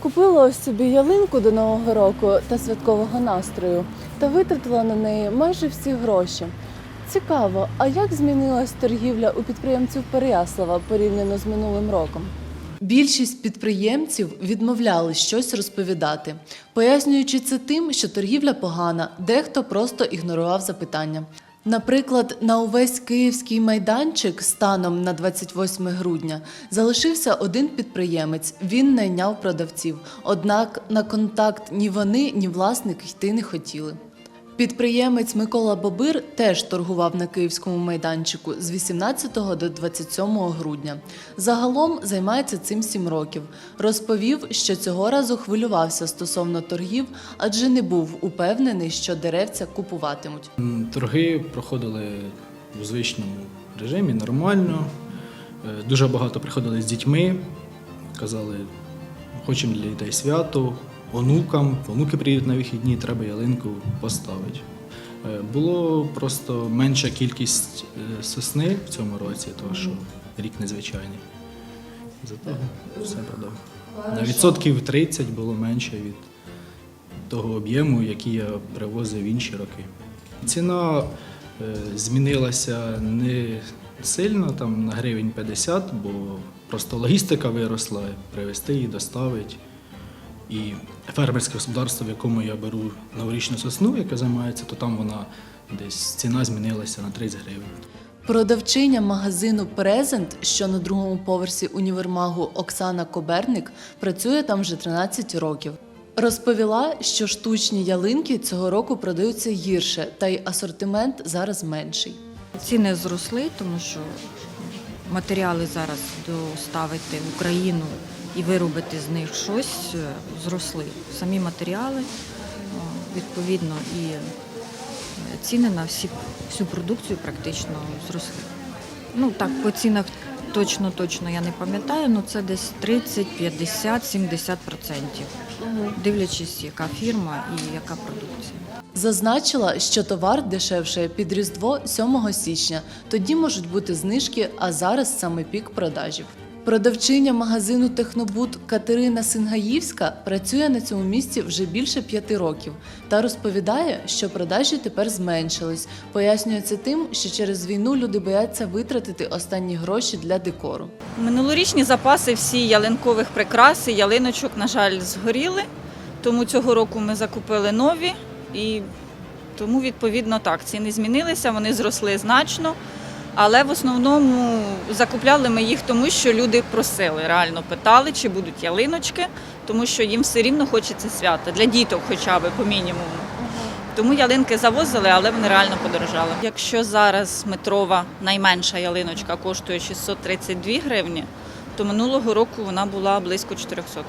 Купила ось собі ялинку до Нового року та святкового настрою та витратила на неї майже всі гроші. Цікаво, а як змінилась торгівля у підприємців Переяслава порівняно з минулим роком? Більшість підприємців відмовляли щось розповідати, пояснюючи це тим, що торгівля погана, дехто просто ігнорував запитання. Наприклад, на увесь київський майданчик станом на 28 грудня залишився один підприємець. Він найняв продавців. Однак на контакт ні вони, ні власник йти не хотіли. Підприємець Микола Бобир теж торгував на київському майданчику з 18 до 27 грудня. Загалом займається цим 7 років. Розповів, що цього разу хвилювався стосовно торгів, адже не був упевнений, що деревця купуватимуть. Торги проходили у звичному режимі, нормально. Е, Дуже багато приходили з дітьми, казали, хочемо для дітей свято, онукам, онуки приїдуть на вихідні, треба ялинку поставити. Е, Було просто менша кількість е, сосни в цьому році, тому що рік незвичайний. Зато все продав. На відсотків 30 було менше від того об'єму, який я привозив інші роки. Ціна е, змінилася не сильно, там на гривень 50, бо просто логістика виросла, привезти її, доставити. І фермерське господарство, в якому я беру новорічну сосну, яка займається, то там вона десь ціна змінилася на 30 гривень. Продавчиня магазину Презент, що на другому поверсі універмагу Оксана Коберник, працює там вже 13 років. Розповіла, що штучні ялинки цього року продаються гірше, та й асортимент зараз менший. Ціни зросли, тому що матеріали зараз доставити в Україну і виробити з них щось е, зросли. Самі матеріали, відповідно, і е, ціни на всі, всю продукцію практично зросли. Ну так, по цінах точно точно я не пам'ятаю, але це десь 30, 50, 70 процентів, дивлячись, яка фірма і яка продукція. Зазначила, що товар дешевше під Різдво 7 січня. Тоді можуть бути знижки, а зараз саме пік продажів. Продавчиня магазину Технобут Катерина Сингаївська працює на цьому місці вже більше п'яти років та розповідає, що продажі тепер зменшились. Пояснює це тим, що через війну люди бояться витратити останні гроші для декору. Минулорічні запаси всі ялинкових прикрас і ялиночок, на жаль, згоріли. Тому цього року ми закупили нові і тому, відповідно, так, ціни змінилися, вони зросли значно. Але в основному закупляли ми їх тому, що люди просили, реально питали, чи будуть ялиночки, тому що їм все рівно хочеться свята, для діток хоча б по мінімуму. Тому ялинки завозили, але вони реально подорожали. Якщо зараз метрова найменша ялиночка коштує 632 гривні, то минулого року вона була близько 400.